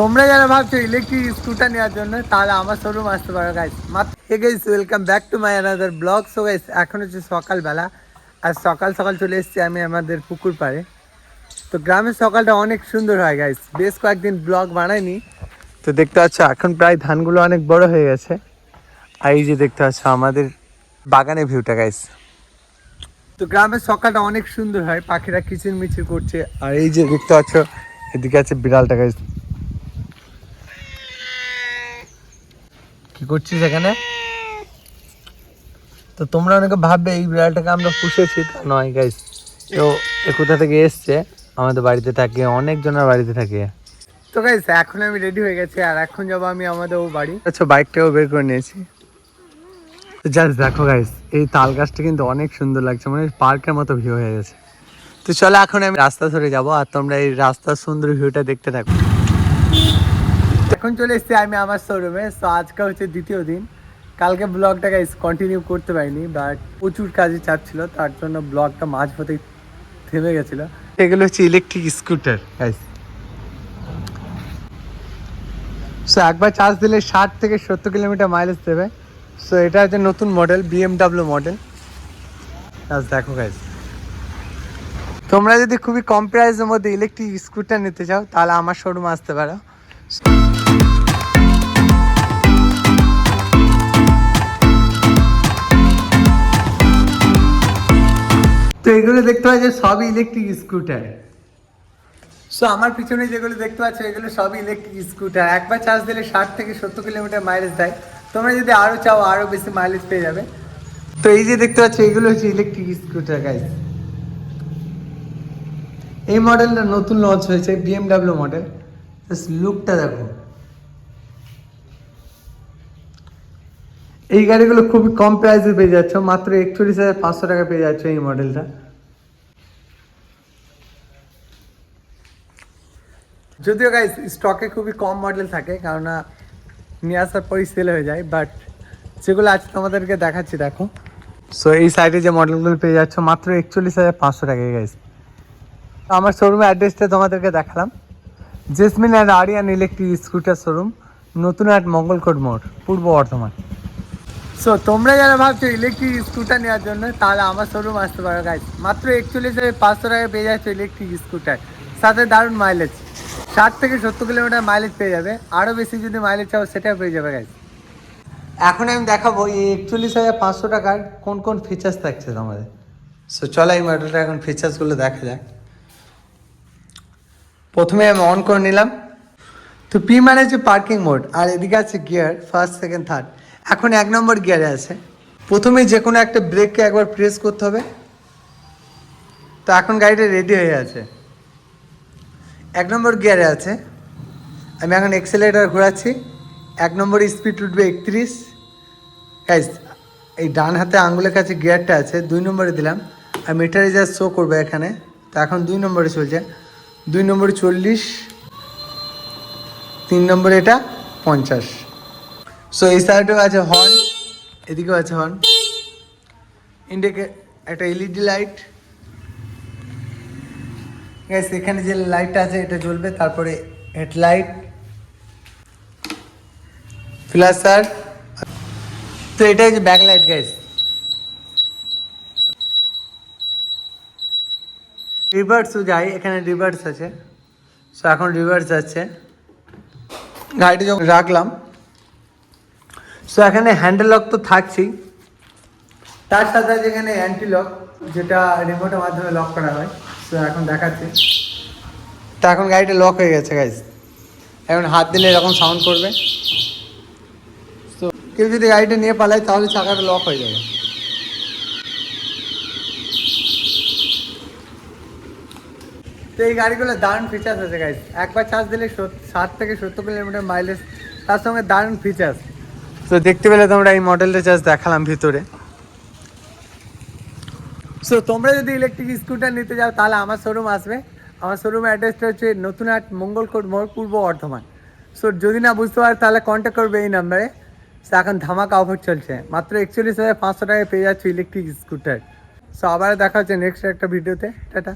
তোমরা যারা ভাবছ ইলেকট্রিক স্কুটার নেওয়ার জন্য, তাহলে আমার শোরুম আসতে পারো গাইস মাত্র hey guys welcome back to my another blog so guys এখন হচ্ছে সকালবেলা, আর সকাল সকাল চলে এসেছি আমি আমাদের পুকুর পাড়ে। তো গ্রামের সকালটা অনেক সুন্দর হয় গাইস বেশ কয়েকদিন ব্লগ বানাইনি। তো দেখতে পাচ্ছ, এখন প্রায় ধানগুলো অনেক বড় হয়ে গেছে। আর এই যে দেখতে পাচ্ছ, আমাদের বাগানের ভিউটা গাইস তো গ্রামের সকালটা অনেক সুন্দর হয়, পাখিরা কিচির মিচির করছে। আর এই যে দেখতে পাচ্ছ, এদিকে আছে বিড়ালটা গাইস কি করছিস এখানে? তো তোমরা অনেকে ভাববে এই বিড়ালটাকে আমরা পুষেছি তা নয় গাইস তো এ কোথা থেকে এসছে? আমাদের বাড়িতে থাকে অনেকজনের বাড়িতে থাকে। তো গাইস এখন আমি রেডি হয়ে গেছি আর এখন যাব আমি আমাদের ও বাড়ি। আচ্ছা বাইকটাও বের করে নিয়েছি। তো জাস্ট দেখো গাইস এই তাল গাছটা কিন্তু অনেক সুন্দর লাগছে মানে পার্কের মতো ভিউ হয়ে গেছে। তো চলো এখন আমি রাস্তা ধরে যাব আর তোমরা এই রাস্তার সুন্দর ভিউটা দেখতে থাকো। এখন চলে এসেছি আমি আমার শোরুমে সো আজকে হচ্ছে দ্বিতীয় দিন। কালকে ব্লগটা গাইস কন্টিনিউ করতে পারিনি বাট প্রচুর কাজে চাপ ছিল, তার জন্য ব্লগটা মাঝ পথেই থেমে গেছিল। এগুলো হচ্ছে ইলেকট্রিক স্কুটার সো একবার চার্জ দিলে ষাট থেকে সত্তর কিলোমিটার মাইলেজ দেবে। সো এটা হচ্ছে নতুন মডেল বিএমডাব্লিউ মডেল জাস্ট দেখো গাইস তোমরা যদি খুবই কম প্রাইসের মধ্যে ইলেকট্রিক স্কুটার নিতে চাও, তাহলে আমার শোরুমে আসতে পারো। এগুলো দেখতে পাচ্ছ সবই ইলেকট্রিক স্কুটার সো আমার পিছনে যেগুলো দেখতে পাচ্ছ এগুলো সবই ইলেকট্রিক স্কুটার একবার চার্জ দিলে ষাট থেকে সত্তর কিলোমিটার মাইলেজ দেয়। তোমরা যদি আরও চাও আরও বেশি মাইলেজ পেয়ে যাবে। তো এই যে দেখতে পাচ্ছ এগুলো হচ্ছে ইলেকট্রিক স্কুটার গাইজ এই মডেলটা নতুন লঞ্চ হয়েছে বিএমডাব্লিউ মডেল লুকটা দেখো। এই গাড়িগুলো খুবই কম প্রাইসে পেয়ে যাচ্ছ মাত্র একচল্লিশ হাজার পাঁচশো টাকা পেয়ে যাচ্ছ এই মডেলটা যদিও গাইস স্টকে খুবই কম মডেল থাকে, কেননা নিয়ে আসার পরই সেল হয়ে যায় বাট যেগুলো আছে তোমাদেরকে দেখাচ্ছি, দেখো। সো এই সাইডে যে মডেলগুলো পেয়ে যাচ্ছ, মাত্র একচল্লিশ হাজার পাঁচশো টাকায় গাইস আমার শোরুমের অ্যাড্রেসটা তোমাদেরকে দেখালাম। Jesmin and Ariyan electric scooter showroom নতুন হাট মঙ্গলকোট মোড়, পূর্ব বর্ধমান। সো তোমরা যারা ভাবছ ইলেকট্রিক স্কুটার নেওয়ার জন্য, তাহলে আমার শোরুম আসতে পারো গাইজ মাত্র একচল্লিশ হাজার পাঁচশো টাকা পেয়ে যাচ্ছে ইলেকট্রিক স্কুটার সাথে দারুণ মাইলেজ ষাট থেকে সত্তর কিলোমিটার মাইলেজ পেয়ে যাবে। আরও বেশি যদি মাইলেজ চাও, সেটাও পেয়ে যাবে গাইজ এখন আমি দেখাবো এই একচল্লিশ হাজার পাঁচশো টাকার কোন কোন ফিচার্স থাকছে তোমাদের। সো চলো এই মডেলটা এখন ফিচার্সগুলো দেখা যাক। প্রথমে আমি অন করে নিলাম। তো পি মানে হচ্ছে পার্কিং মোড আর এদিকে আছে গিয়ার ফার্স্ট সেকেন্ড থার্ড এখন এক নম্বর গিয়ারে আছে। প্রথমে যে কোনো একটা ব্রেককে একবার প্রেস করতে হবে। তো, এখন গাড়িটা রেডি হয়ে আছে। এক নম্বর গিয়ারে আছে। আমি এখন এক্সেলেটার ঘোরাচ্ছি। এক নম্বর স্পিড উঠবে একত্রিশ। গাইজ এই ডান হাতে আঙুলের কাছে গিয়ারটা আছে, দুই নম্বরে দিলাম। আর মিটারে যা শো করবে এখানে, তো এখন দুই নম্বরে চলছে। দুই নম্বরে চল্লিশ, তিন নম্বরে এটা পঞ্চাশ। সো এই সাইডেও আছে হর্ন এদিকেও আছে হর্ন ইন্ডিকে একটা এলইডি লাইট গ্যাস এখানে যে লাইটটা আছে, এটা জ্বলবে, তারপরে হেডলাইট ফ্ল্যাশার তো এটা হচ্ছে ব্যাক লাইট গ্যাস রিভার্সও যাই এখানে রিভার্স আছে। সো এখন রিভার্স যাচ্ছে। গাড়িটা যখন রাখলাম সো এখানে হ্যান্ডেল লক তো থাকছেই। তার সাথে আছে এখানে অ্যান্টি লক যেটা রিমোটের মাধ্যমে লক করা হয়। সো এখন দেখাচ্ছি। তো এখন গাড়িটা লক হয়ে গেছে গাইজ এখন হাত দিলে এরকম সাউন্ড করবে। তো কেউ যদি গাড়িটা নিয়ে পালায় তাহলে চাকাটা লক হয়ে যাবে। তো এই গাড়িগুলো দারুণ ফিচার্স আছে গাইজ একবার চার্জ দিলে ষাট থেকে সত্তর কিলোমিটার মাইলেজ তার সঙ্গে দারুণ ফিচার্স তো দেখতে পেলে তোমরা এই মডেলটা চার্জ দেখালাম ভিতরে। সো তোমরা যদি ইলেকট্রিক স্কুটার নিতে যাও, তাহলে আমার শোরুম আসবে। আমার শোরুমের অ্যাড্রেসটা হচ্ছে নতুনহাট মঙ্গলকোট মোড়, পূর্ব বর্ধমান। সো যদি না বুঝতে পারো, তাহলে কন্ট্যাক্ট করবে এই নাম্বারে সো এখন ধামাকা অফার চলছে। মাত্র একচল্লিশ হাজার পাঁচশো টাকায় পেয়ে যাচ্ছে ইলেকট্রিক স্কুটার সো আবার দেখা হচ্ছে নেক্সট একটা ভিডিওতে টাটা।